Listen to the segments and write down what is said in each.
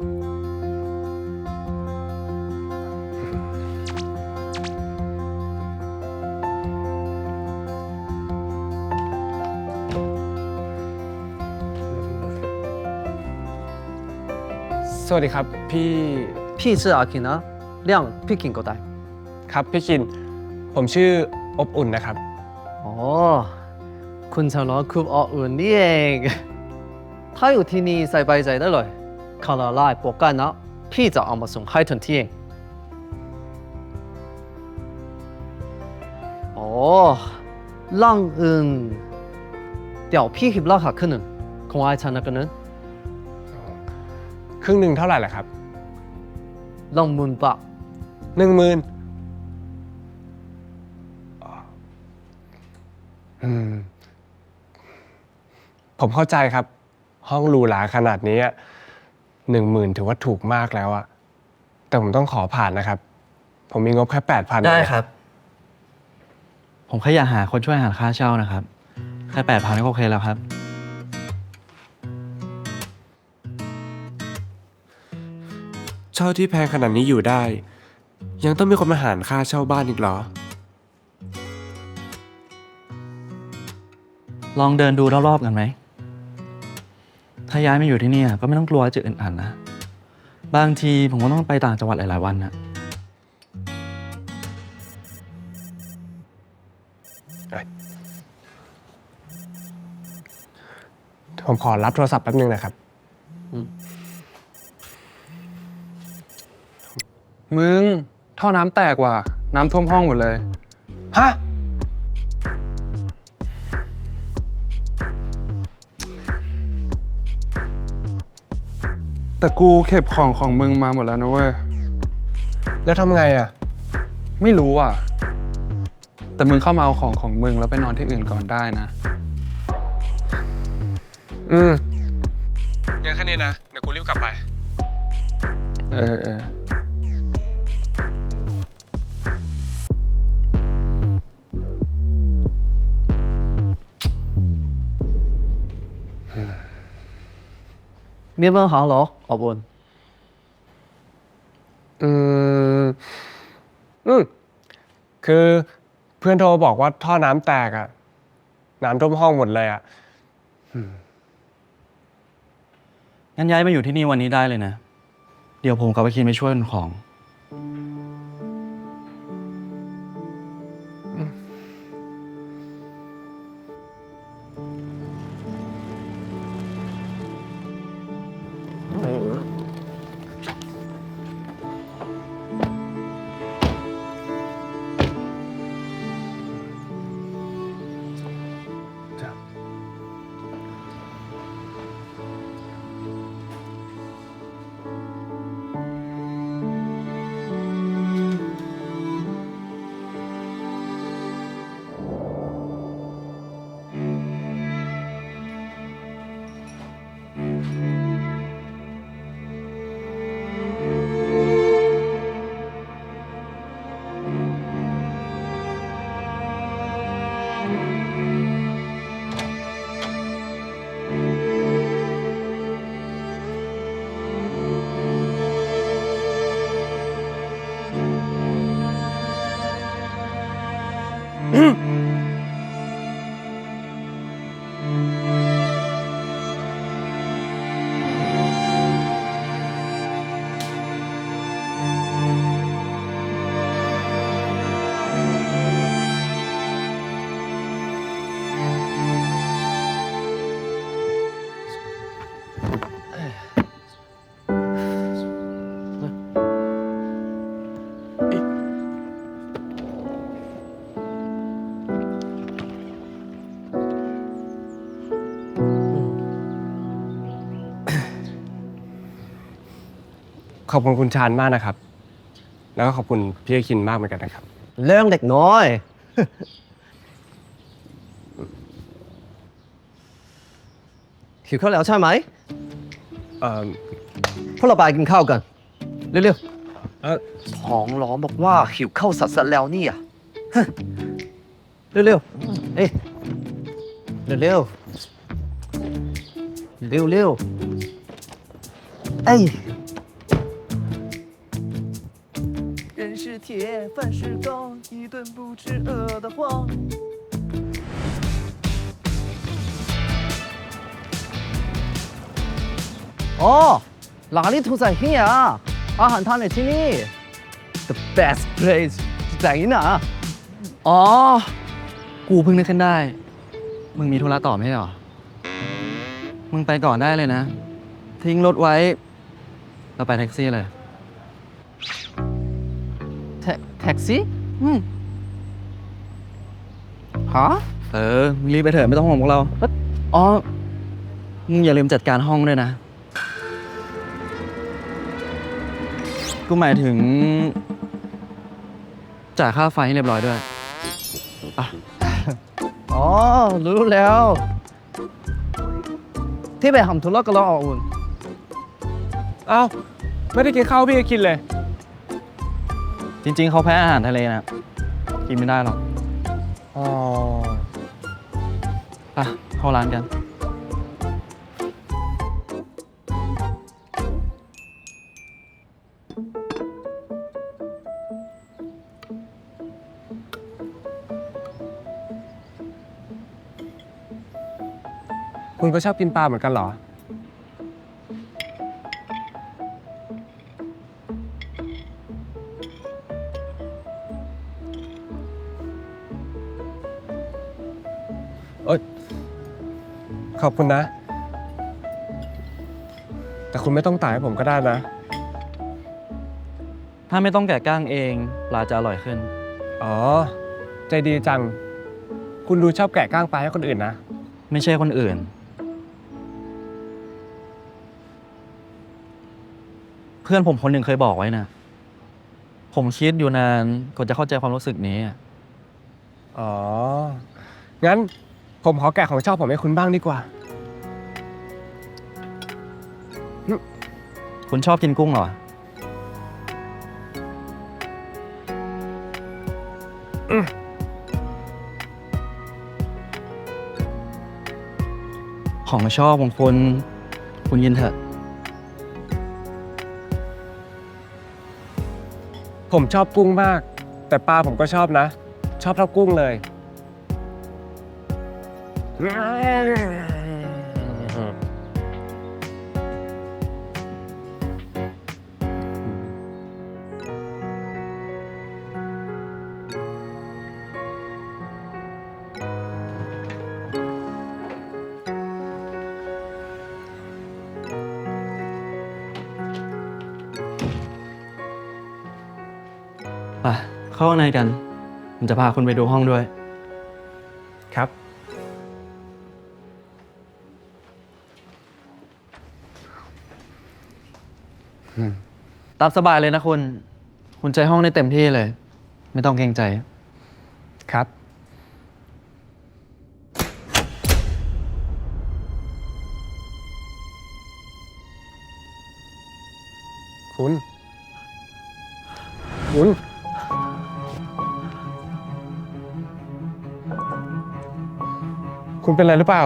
สวัสดีครับ พี่พี่ชื่ออาคินนะเรื่องพี่กินก็ได้ครับพี่กิน ผมชื่ออบอุ่นนะครับ อ๋อ คุณชาวล้อคุบออุ่นนี่เอง ถ้าอยู่ที่นี่สบายใจได้เลย เขาละลายโปรกันนะพี่จะเอามาส่งให้ทันทีเองอ๋อ浪อื่นเดี๋ยวพี่คิดราคาขึ้นหนึ่งคงไอ้ฉันนะกันนึงครึ่งหนึ่งเท่าไหร่ล่ะครับลองมุนปะหนึ่งหมื่นอืมผมเข้าใจครับ ห้องหรูหราขนาดนี้ หนึ่งหมื่นถือว่าถูกมากแล้วอะแต่ผมต้องขอผ่านนะครับ ผมมีงบแค่แปดพันได้ครับ ผมแค่อยากหาคนช่วยหาค่าเช่านะครับ แค่แปดพันก็โอเคแล้วครับ เช่าที่แพงขนาดนี้อยู่ได้ ยังต้องมีคนมาหารค่าเช่าบ้านอีกเหรอ ลองเดินดูรอบๆกันไหม ถ้าย้ายมาอยู่ที่นี่อะก็ไม่ต้องกลัวจะอึดอัดนะ บางทีผมก็ต้องไปต่างจังหวัดหลายๆวันนะผมขอรับโทรศัพท์แป๊บนึงนะครับ มึง ท่อน้ำแตกว่ะ น้ำท่วมห้องหมดเลย ฮะ แต่กูเก็บของของมึงมาหมดแล้วนะเว้ย แล้วทำไงอะ ไม่รู้อะ แต่มึงเข้ามาเอาของของมึงแล้วไปนอนที่อื่นก่อนได้นะ อืมยังแค่นี้นะ เดี๋ยวกูรีบกลับไป เออเออ มีเบอร์หาเหรออบอุ่นอืมอืมคือเพื่อนโทรบอกว่าท่อน้ำแตกอะน้ำท่วมห้องหมดเลยอะงั้นย้ายมาอยู่ที่นี่วันนี้ได้เลยนะ เดี๋ยวผมกับไปคินไปช่วยขนของ ขอบคุณคุณชาญมากนะครับ แล้วก็ขอบคุณพี่คินมากเหมือนกันนะครับ เรื่องเด็กน้อย หิวข้าวแล้วใช่ไหม เอ่อพวกเราไปกินข้าวกัน เร็วเอ่อๆท้องร้องบอกว่าหิวข้าวสัสๆแล้วนี่อะฮะเร็วๆ เอ้ยเร็วๆ เร็วๆ เอ้ย 铁，饭是钢，一顿不吃饿得慌。哦， 哪里土在ที่อ่ะอาหารทานในที่นี่ the best place ที่ไหนนะ อ๋อ กูเพิ่งนึกขึ้นได้ มึงมีธุระต่อไม่ใช่เหรอ มึงไปก่อนได้เลยนะ ทิ้งรถไว้ เราไปแท็กซี่เลย แท็แท็กซี่อืมฮะเออมึงรีบไปเถอะไม่ต้องห่วงพวกเราอ๋อมึงอย่าลืมจัดการห้องด้วยนะ กูหมายถึง จ่ายค่าไฟให้เรียบร้อยด้วย อ๋อ รู้แล้ว ที่ไปทำธุระกับเราอุ่น เอ้า ไม่ได้กินข้าวพี่ก็กินเลย จริง ๆ เขาแพ้อาหารทะเลนะกินไม่ได้หรอกอ๋อไปเข้าร้านกัน คุณก็ชอบกินปลาเหมือนกันเหรอ เอ้ยขอบคุณนะ แต่คุณไม่ต้องตายให้ผมก็ได้นะ ถ้าไม่ต้องแกะก้างเองปลาจะอร่อยขึ้น อ๋อ ใจดีจัง คุณดูชอบแกะก้างปลาให้คนอื่นนะ ไม่ใช่คนอื่น เพื่อนผมคนหนึ่งเคยบอกไว้นะ ผมคิดอยู่นานกว่าจะเข้าใจความรู้สึกนี้อะ อ๋อ งั้น ผมขอแกะของชอบผมให้คุณบ้างดีกว่า คุณชอบกินกุ้งเหรอ ของชอบของคุณคุณกินเถอะ ผมชอบกุ้งมาก แต่ปลาผมก็ชอบนะ ชอบเท่ากุ้งเลย ไปเข้าข้างในกัน ผมจะพาคุณไปดูห้องด้วย ตามสบายเลยนะคุณ คุณใช้ห้องได้เต็มที่เลย ไม่ต้องเกรงใจ ครับ คุณ คุณ คุณเป็นอะไรหรือเปล่า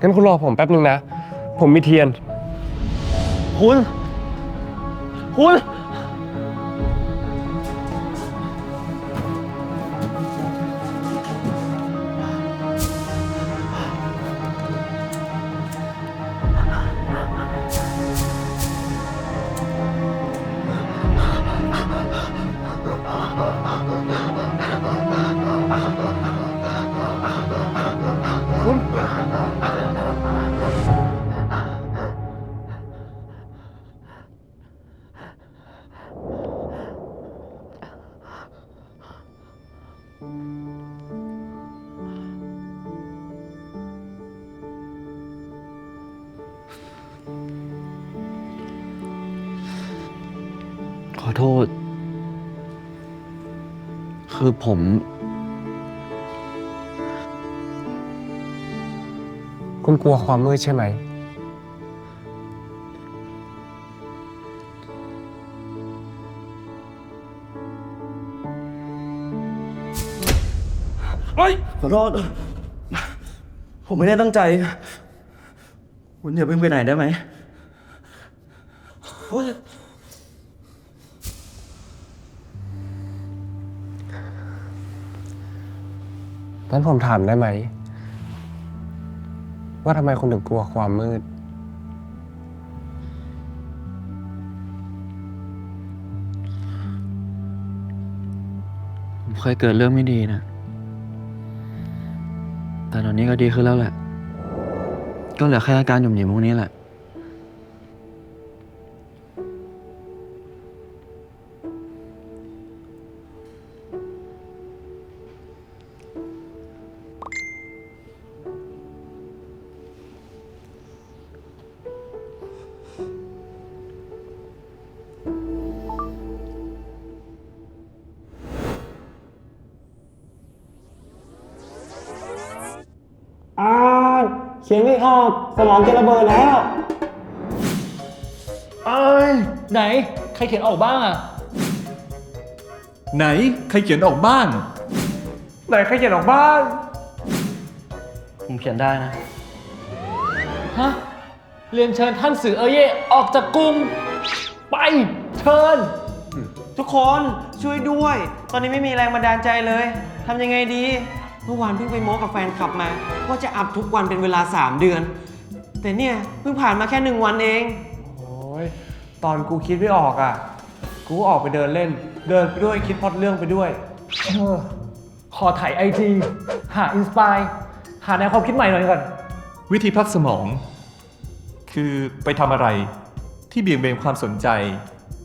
งั้นคุณรอผมแป๊บนึงนะ ผมมีเทียน คุณ คุณข อโทษ คือผม คุณกลัวความมืดใช่ไหมขอโทษ ผมไม่ได้ตั้งใจ คุณอย่าเพิ่งไปไหนได้ไหม โอ๊ย งั้นผมถามได้ไหม ว่าทำไมคุณถึงกลัวความมืด ผมเคยเกิดเรื่องไม่ดีนะ แต่ตอนนี้ก็ดีขึ้นแล้วแหละ ก็เหลือแค่อาการหยุ่มหยิมพวกนี้แหละ ขียนไม่ออกสมองจะระเบิดแล้วไหน ใครเขียนออกบ้างอะไหนใครเขียนออกบ้าง ไหนใครเขียนออกบ้าง ผมเขียนได้นะ ฮะ เรียนเชิญท่านสื่อเอเย่ออกจากกรุงไป เชิญ ทุกคนช่วยด้วย ตอนนี้ไม่มีแรงบันดาลใจเลยทำยังไงดีเมื่อวานเพิ่งไปโม้กับแฟนคลับมา ว่าจะอัพทุกวันเป็นเวลา 3 เดือน แต่เนี่ยเพิ่งผ่านมาแค่หนึ่งวันเอง โอ้ยตอนกูคิดไม่ออกอะ กูออกไปเดินเล่น เดินไปด้วยคิดพล็อดเรื่องไปด้วย เออขอถ่ายไอจีหาอินสปายหาแนวความคิดใหม่หน่อยก่อน วิธีพักสมอง คือไปทำอะไรที่เบี่ยงเบนความสนใจ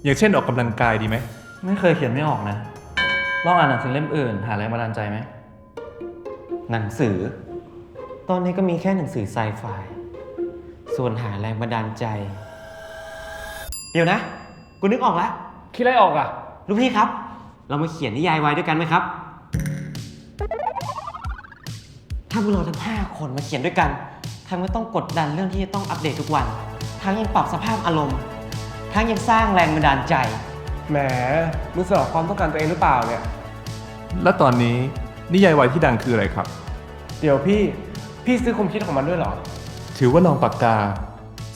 อย่างเช่นออกกำลังกายดีไหม ไม่เคยเขียนไม่ออกนะ ลองอ่านหนังสือเล่มอื่น หาแรงบันดาลใจไหม หนังสือ ตอนนี้ก็มีแค่หนังสือไซไฟ ส่วนหาแรงบันดาลใจ เดี๋ยวนะ กูนึกออกแล้ว คิดอะไรออกอะลูกพี่ครับ เรามาเขียนนิยายไว้ด้วยกันไหมครับ ถ้าพวกเราทั้ง5คนมาเขียนด้วยกัน ทั้งไม่ต้องกดดันเรื่องที่จะต้องอัปเดตทุกวัน ทั้งยังปรับสภาพอารมณ์ ทั้งยังสร้างแรงบันดาลใจ แหมมึงสนองความต้องการตัวเองหรือเปล่าเนี่ย แล้วตอนนี้ นิยายวายที่ดังคืออะไรครับ เดี๋ยวพี่ พี่ซื้อความคิดของมันด้วยเหรอ ถือว่าลองปากกา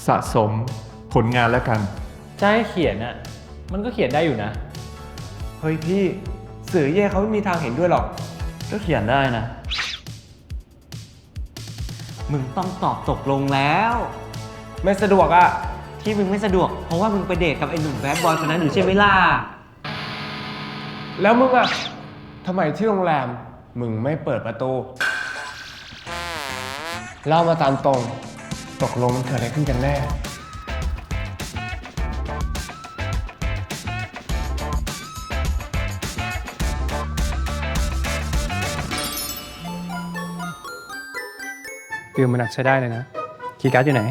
สะสม ผลงานแล้วกัน จะให้เขียนอะมันก็เขียนได้อยู่นะ เฮ้ยพี่ สื่อเย่เขาไม่มีทางเห็นด้วยหรอก ก็เขียนได้นะ มึงต้องตอบตกลงแล้ว ไม่สะดวกอะที่มึงไม่สะดวก เพราะว่ามึงไปเดทกับไอ้หนุ่มแบดบอยคนนั้นอยู่ใช่ไหมล่ะ แล้วมึงอะทำไมที่โรงแรม มึงไม่เปิดประตู เล่ามาตามตรง ตกลงมันเกิดอะไรขึ้นกันแน่ ฟิลมันหนักใช้ได้เลยนะ คีย์การ์ดอยู่ไหน